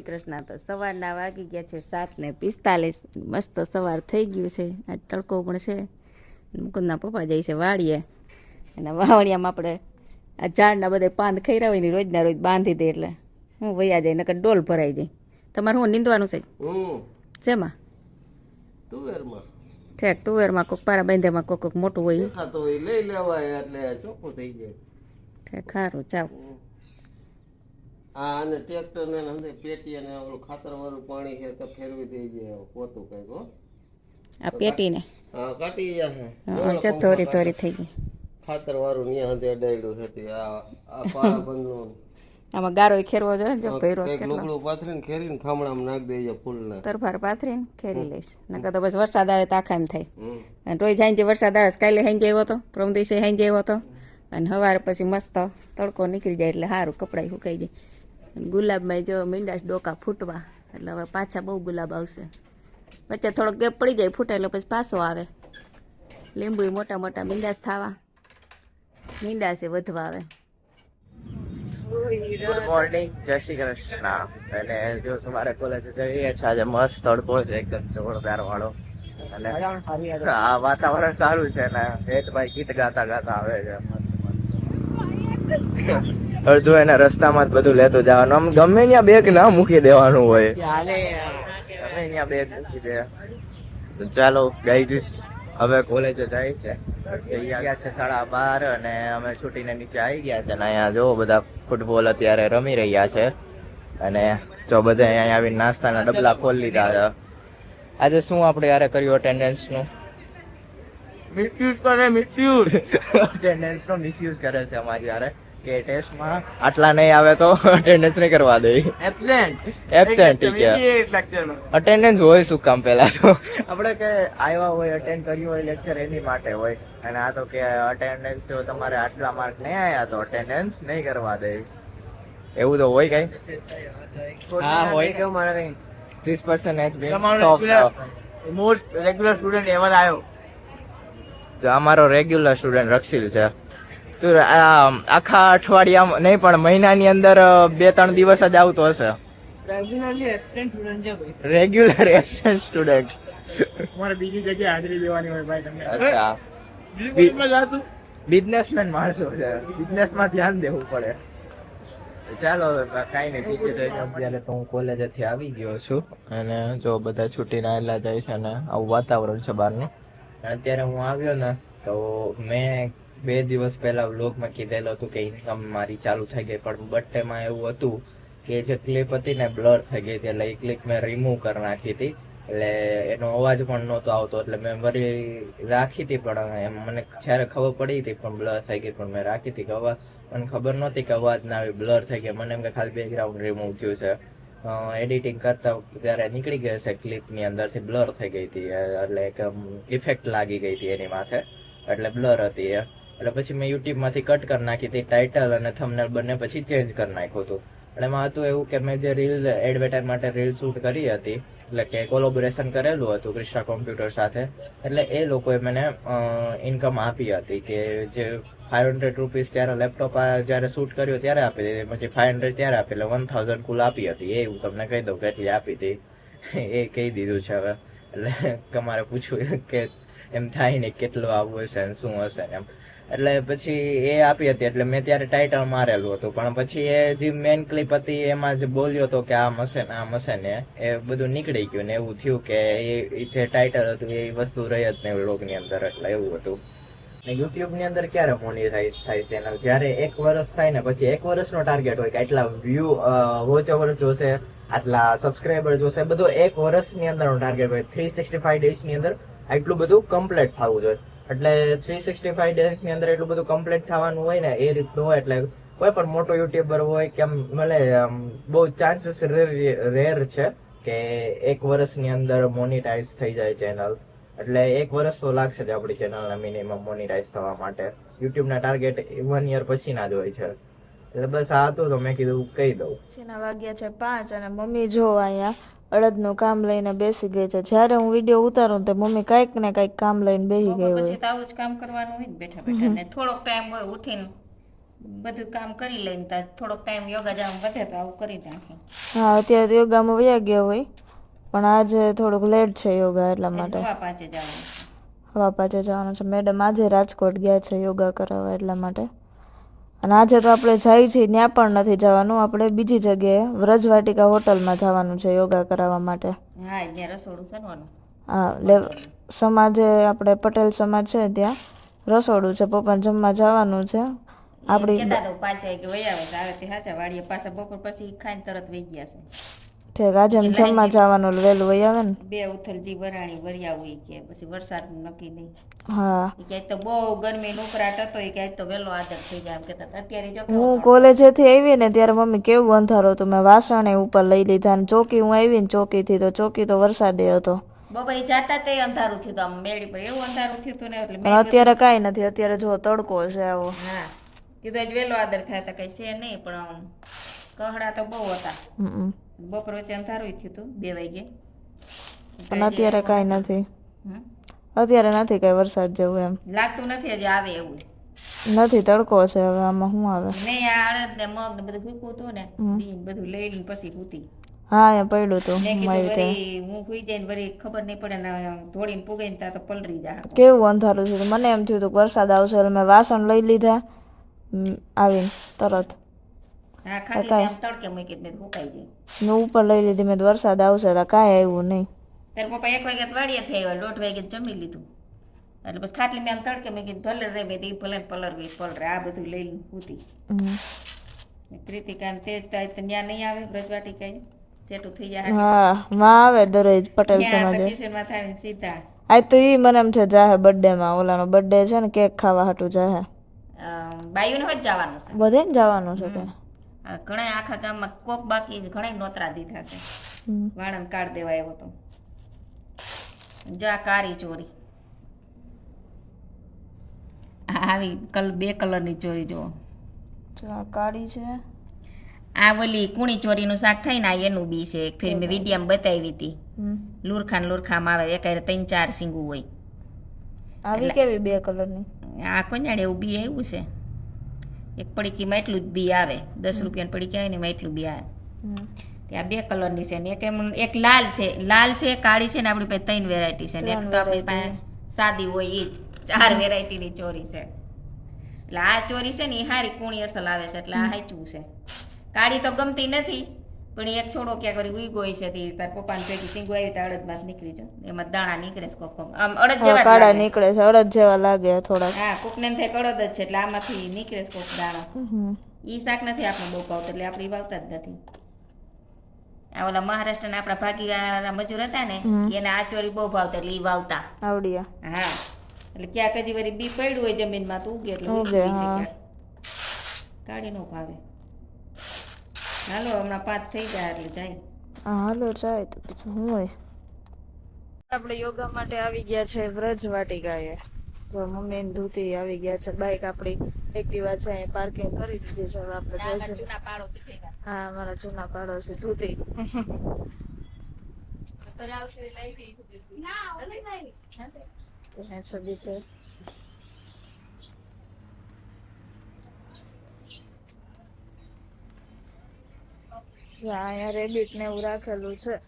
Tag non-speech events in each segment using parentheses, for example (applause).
શ્રી કૃષ્ણ તો સવારના વાગી ગયા છે સાત ને પિસ્તાલીસ. મસ્ત સવાર થઈ ગયું છે. આજ તડકો પણ છે. મુકુંદના પપ્પા જાય છે વાડીએ. અને વાવડિયામાં આપણે આ ઝાડના બધે પાન ખૈરા હોય ને રોજના રોજ બાંધી દે એટલે હું વૈયા જાય નકર ડોલ ભરાઈ જાય. તમારે શું નીંદવાનું છે? શેમાં? ટુવેરમાં ઠેક તુવેરમાં કોક પારા બાંધ્યામાં કોક કોક મોટું હોય. લઈ લેવાય એટલે ચોખ્ખું થઈ જાય. ઠેક સારું હમ. આ અને ટ્રેક્ટર ને અંદર પેટી અને ઓલું ખાતર વાળું પાણી છે તો ફેરવી દઈ જાય પોતું કંઈક હો. આ પેટીને? હા કાટી જશે હા થોરી થઈ ગઈ. ખાતર વાળું ન્યા હંધે અડાયડું છે આ આ પારાબંધનું (laughs) આમાં ગારો ખેરવો જોઈએ જો ભૈરો છે લુગડું પાથરીને ખેરીને ખામણામાં નાખ દઈએ ફૂલને. તરફાર પાથરીને ખેરી લઈશ. નકર તો બસ વરસાદ આવે તો આખા એમ થાય. અને રોજ હાંજે વરસાદ આવે કાલે હાંજે આવ્યો હતો પ્રમ દિવસે હાંજે આવ્યો હતો અને સવારે પછી મસ્ત તડકો નીકળી જાય એટલે સારું કપડાં સુકાઈ જાય. ગુલાબમાં જો મીંડા ડોકા ફૂટવા, એટલે હવે પાછા બહુ ગુલાબ આવશે. વચ્ચે થોડોક ગેપ પડી જાય, ફૂટે એટલે પછી પાછો આવે. લીંબુ મોટા મોટા મીંડાસ થવા. મીંડાશે વધવા આવે. ગુડ કૃષ્ણ. અને જો સવારે કોલેજ જઈએ છે, આજે મસ્ત તડકો છે, એકદમ જોરદાર વાળો. અને આ વાતાવરણ સારું છે ને હેતભાઈ ગીત ગાતા ગાતા આવે છે. અડધું એના રસ્તામાં જ બધું લેતું જવાનું. આમ ગમે ત્યાં બેગ ના મૂકી દેવાનું હોય. ગમે ત્યાં બેગ મૂકી દે. તો ચાલો ગાઈઝીસ હવે કોલેજે જાય છે. ગયા છે સાડા બાર અને અમે છૂટીને નીચે આવી ગયા છે અને અહીંયા જો બધા ફૂટબોલ અત્યારે રમી રહ્યા છે. અને જો બધા અહીંયા આવીને નાસ્તાના ડબલા ખોલી લીધા છે. આજે શું આપણે યારે કર્યું અટેન્ડન્સનું? મિસયુઝ કરે મિસયુઝ અટેન્ડન્સનો મિસયુઝ કરે છે અમારી યારે. કે ટેસ્ટમાં આટલા નહીં આવે તો (laughs) અટેન્ડન્સ નહીં કરવા દે. એબસેન્ટ ઠીક છે. અટેન્ડન્સ હોય શું કામ પહેલા તો? આપણે કે આવ્યા હોય અટેન્ડ કર્યું હોય લેક્ચર એની માટે હોય. અને આ તો કે અટેન્ડન્સ તમારે આટલા માર્ક નહીં આવ્યા તો અટેન્ડન્સ નહીં કરવા દે. એવું તો હોય કઈ? હા હોય. કેવું મારે કઈ? ત્રીસ percent as most regular student ever આવ્યો. અમારો રેગ્યુલર સ્ટુડન્ટ રક્ષિલ છે. તું આ આખા અઠવાડિયા નહીં પણ મહિનાની અંદર બે ત્રણ દિવસ જ આવતો હશે. રેગ્યુલરલી એબસેન્ટ સ્ટુડન્ટ છે ભાઈ. રેગ્યુલર એબસેન્ટ સ્ટુડન્ટ મારે બીજી જગ્યાએ હાજરી દેવાની હોય ભાઈ તમને. અચ્છા. બિઝનેસમેન માણસો છે. બિઝનેસમાં ધ્યાન દેવું પડે. ચાલો હવે કાંઈ નહીં પીછે જઈને અત્યારે તો હું કોલેજેથી આવી ગયો છું. અને જો બધા છૂટીને આવેલા જાય છે અને આવું વાતાવરણ છે બહારનું. અત્યારે હું આવ્યો ને તો મેં બે દિવસ પહેલા વ્લોગમાં કીધેલું હતું કે ઇન્કમ મારી ચાલુ થઈ ગઈ, પણ બટ્ટેમાં એવું હતું કે જે ક્લિપ હતી ને બ્લર થઈ ગઈ હતી, એટલે એ ક્લિપ મેં રિમૂવ કરી નાખી હતી. એટલે એનો અવાજ પણ નહોતો આવતો, એટલે મેં વરી રાખી હતી, પણ એમ મને જ્યારે ખબર પડી હતી પણ બ્લર થઈ ગઈ, પણ મેં રાખી હતી. કે અવાજ મને ખબર નહોતી કે અવાજ ના આવી બ્લર થઈ ગઈ મને એમ કે ખાલી બેકગ્રાઉન્ડ રિમૂવ થયું છે. એડિટિંગ કરતા ત્યારે નીકળી ગયો છે ક્લિપની અંદરથી બ્લર થઈ ગઈ હતી, એટલે એક ઇફેક્ટ લાગી ગઈ હતી એની માથે, એટલે બ્લર હતી એ. એટલે પછી મેં યુટ્યુબમાંથી કટ કરી નાખી હતી ટાઇટલ અને થંબનેલ બંને પછી ચેન્જ કરી નાખ્યું હતું. એટલે એમાં હતું એવું કે મેં જે રીલ એડવર્ટાઇઝ માટે રીલ શૂટ કરી હતી, એટલે કે કોલોબોરેશન કરેલું હતું ક્રિસ્ટા કોમ્પ્યુટર સાથે, એટલે એ લોકોએ મને ઇન્કમ આપી હતી કે જે ફાઈવ હંડ્રેડ રૂપીસ ત્યારે લેપટોપ જ્યારે શૂટ કર્યું ત્યારે આપી દીધી પછી ફાઈવ હંડ્રેડ ત્યારે આપી, એટલે વન થાઉઝન્ડ કુલ આપી હતી. એ હું તમને કહી દઉં કેટલી આપી હતી. (laughs) એ કહી દીધું છે હવે. એટલે તમારે પૂછવું કે એમ થાય ને કેટલું આવવું હશે શું હશે એમ. એટલે પછી એ આપી હતી, એટલે મેં ત્યારે ટાઇટલ મારેલું હતું. પણ પછી એ જે મેન ક્લિપ હતી, એમાં જે બોલ્યો હતો કે આ મશે આ મશે ને, એ બધું નીકળી ગયું ને એવું થયું કે એ જે ટાઇટલ હતું, એ વસ્તુ રહી જ નહીં બ્લોગની અંદર, એટલે એવું હતું. ને યુટ્યુબની અંદર ક્યારે મોનિટાઈઝ થાય ચેનલ જ્યારે એક વર્ષ થાય ને, પછી એક વર્ષનો ટાર્ગેટ હોય કે આટલા વ્યૂ વોચ ઓવર જોશે, આટલા સબસ્ક્રાઈબર જોશે, બધું એક વર્ષની અંદરનો ટાર્ગેટ હોય. થ્રી સિક્સટી ફાઈવ ડેઝની અંદર આટલું બધું કમ્પ્લીટ થવું જોઈએ. એટલે થ્રી સિક્સટી ફાઈવ ડેઝની અંદર એટલું બધું કમ્પ્લીટ થવાનું હોય ને, એ રીતનું હોય. એટલે કોઈ પણ મોટો યુટ્યુબર હોય કેમ મને બહુ ચાન્સીસ રેર છે કે એક વર્ષની અંદર મોનિટાઈઝ થઈ જાય ચેનલ એટલે એક વર્ષ તો લાગશે જ આપણી ચેનલને મિનિમમ મોનિટાઈઝ થવા માટે. યુટ્યુબના ટાર્ગેટ વન યર પછીના જ હોય છે. એટલે બસ આ હતું તો મેં કીધું, કહી દઉં. છેના વાગ્યા છે પાંચ અને મમ્મી જો અહીંયા અડદનું કામ લઈને બેસી ગઈ છે. જ્યારે હું વીડિયો ઉતારું તો મમ્મી કાંઈક ને કાંઈક કામ લઈને બેસી ગઈ હોય. પછી તાવું જ કામ કરવાનું હોય ને બેઠા બેઠા. ને થોડોક ટાઈમ હોય ઉઠીને બધું કામ કરી લઈને તો. થોડોક ટાઈમ યોગા જામ વધે તો આવું કરી નાખે. હા અત્યારે તો યોગામાં વયા ગયા હોય. પણ આજે થોડુંક લેટ છે યોગા એટલા માટે. હવા પાંચે જવાનું હવા પાછે જવાનું છે. મેડમ આજે રાજકોટ ગયા છે યોગા કરાવવા એટલા માટે. અને આજે તો આપણે જઈએ છીએ ત્યાં પણ નથી જવાનું. આપણે બીજી જગ્યાએ વ્રજવાટિકા હોટલમાં જવાનું છે યોગા કરાવવા માટે. હા ત્યાં રસોડું સનવાનું હા સમાજે આપણે પટેલ સમાજ છે ત્યાં. રસોડું છે પપ્પાને જમવા જવાનું છે. આપણી પાંચ વાગે વહી આવે તે સાચા વાડીએ પાછા બપોર પછી ખાઈને તરત વહી ગયા છે. ઠીક આજે એમ જમવા જવાનું વહેલું વહી આવે ને? બે ઉથલજી વરાણી વરિયા હોય કે પછી વરસાદ નક્કી નહીં. હા. ક્યાંય તો બહુ ગરમી ઉકળાટ હતો ક્યાંય તો વહેલો આદર થઈ જાય એમ હતા. અત્યારે જો હું કોલેજેથી આવી ને ત્યારે મમ્મી કેવું અંધારો હતું. મેં વાસણે ઉપર લઈ લીધા ને ચોકી હું આવી ને ચોકીથી તો ચોકી તો વરસાદે હતો. બપોરે જાતા તે અંધારું થયું હતું આમ મેળી પર એવું અંધારું થયું હતું ને એટલે અત્યારે કાંઈ નથી અત્યારે જો તડકો છે આવો. હા. કીધું જ વહેલો આદર થાય તો કઈ છે નહીં પણ કહડા તો બહુ હતા. હમ. બપોર વચ્ચે અંધારું થયું હતું બે વાગે પણ અત્યારે કાંઈ નથી. અત્યારે નથી કાંઈ વરસાદ જેવું એમ. લાગતું નથી હજી આવે એવું. નથી તડકો છે હવે આમાં શું આવે? મેં આ અડદ ને મગ ને બધું ફૂકવું હતું ને બધું લઈ લઈને પછી ફૂતી હા એ પડ્યું હતું હું સુઈ જઈને વળી ખબર નહીં પડે ને ધોળીને પુગાઈને ત્યાં તો પલરી જાય કેવું અંધારું છે મને એમ થયું હતું વરસાદ આવશે એટલે મેં વાસણ લઈ લીધા આવીને તરત. મેં મેં જાય. ઉપર લઈ લીધી મેં વરસાદ આવશે તો કાંઈ આવ્યું નહીં. ત્યારે પપ્પા એક વાગે વાડીએ થઈ આવ્યા દોઢ વાગે જમી લીધું. એટલે પછી ખાટલી મેં આમ તડકે મૂકી ભલે રે મેં ઈ ભલે પલર ગઈ પલરે આ બધું લઈને ફૂતી હમ. કૃતિકા ને તે ત્યાં નહીં આવે બ્રજવાટી કઈ સેટું થઈ જાય હા માં આવે દરરોજ પટેલ સમાજ. થાય ને સીધા. આજ તો ઈ મને એમ છે જાહે બર્થડે માં ઓલાનો બર્થડે છે ને કેક ખાવા હાટું જાહે. બાયુને હોજ જવાનું છે. બધે ને જવાનું છે તે આ ઘણા આખા ગામમાં કોક બાકી છે ઘણા નોતરા દીધા છે. વાણંદ કાઢ દેવા એવો તો. જા કારી ચોરી. આવી કલ બે કલરની ચોરી જુઓ. જો આ કાળી છે. આ ઓલી કુણી ચોરીનું શાક થાય ને એનું બી છે. એક ફેર મેં વિડીયામાં બતાવી હતી. લુરખાન લુરખામાં આવે એક ત્રણ ચાર સિંગું હોય. આવી કેવી બે કલરની? આ કોન્યાડે એવું બી આવ્યું છે. એક પડીકીમાં એટલું જ બી આવે. દસ રૂપિયાની પડીકી આવે ને એમાં એટલું બી આવે. ત્યાં બે કલરની છે ને એક એમ એક લાલ છે. લાલ છે કાળી છે ને આપણી પાસે ત્રણ વેરાયટી છે ને એક તો આપણી પાસે સાદી હોય એ ચાર વેરાયટીની ચોરી છે. એટલે આ ચોરી છે ને એ હારી કુણી અસલ આવે છે. એટલે આ હાચવું છે. કાળી તો ગમતી નથી. પણ એક છોડો ક્યાંક કરી ઉઈ ગઈ છે તે તાર પપ્પાને પેટી સિંગુ આવી તો અડદમાં નીકળી જો. એમાં દાણા નીકળે છે કોક કોક. આમ અડદ જેવા કાળા નીકળે છે અડદ જેવા લાગે થોડા હા કોકને એમ થાય અડદ જ છે એટલે આમાંથી નીકળે છે કોક દાણા. ઈ શાક નથી આપણે બહુ ભાવતું એટલે આપણે વાવતા જ નથી. આ ઓલા મહારાષ્ટ્રના આપણા ભાગી મજૂર હતા ને એને આ ચોરી બહુ ભાવતા એટલે ઈ વાવતા. આવડિયા. હા એટલે ક્યાંક હજી વળી બી પડ્યું હોય જમીનમાં તો ઉગે એટલે ઉગે. કાઢી નો ભાવે. હાલો હમણાં પાંચ થઈ ગયા એટલે જાય. હાલો જાય તો પછી હું હોય? આપણે યોગા માટે આવી ગયા છે વ્રજ વાટિકાએ. તો મમ્મી ને ધૂતી આવી ગયા છે. બાઈક આપણી એક્ટિવા છે અહીં પાર્કિંગ કરી દીધી છે. હવે આપણે જઈશું. જૂના પાડો છે હા મારા જૂના પાડોશી ધૂતી. ત્યાં લઈ છે હા, (laughs) અહીંયા રેબિટ ને એવું રાખેલું છે.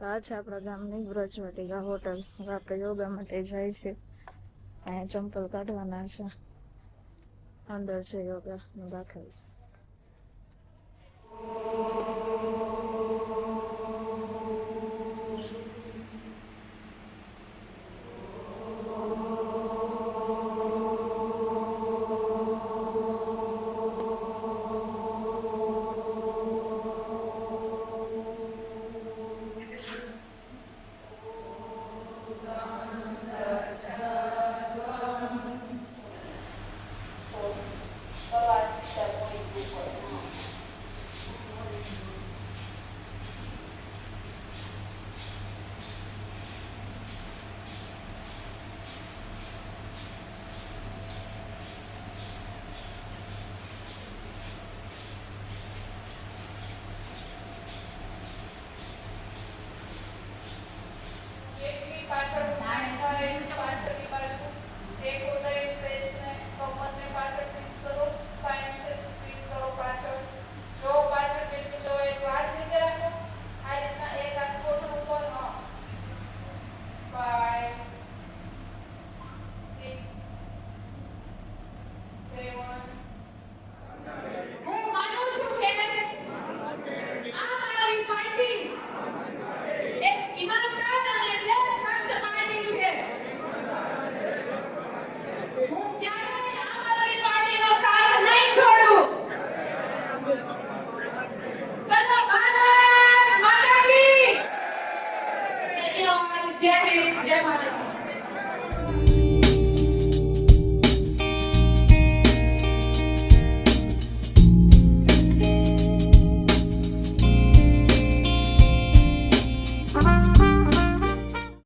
આ છે આપણા ગામની વ્રજવટિકા હોટલ. આપણે યોગા માટે જાય છે. અહીંયા ચંપલ કાઢવાના છે અંદર છે યોગા રાખેલું છે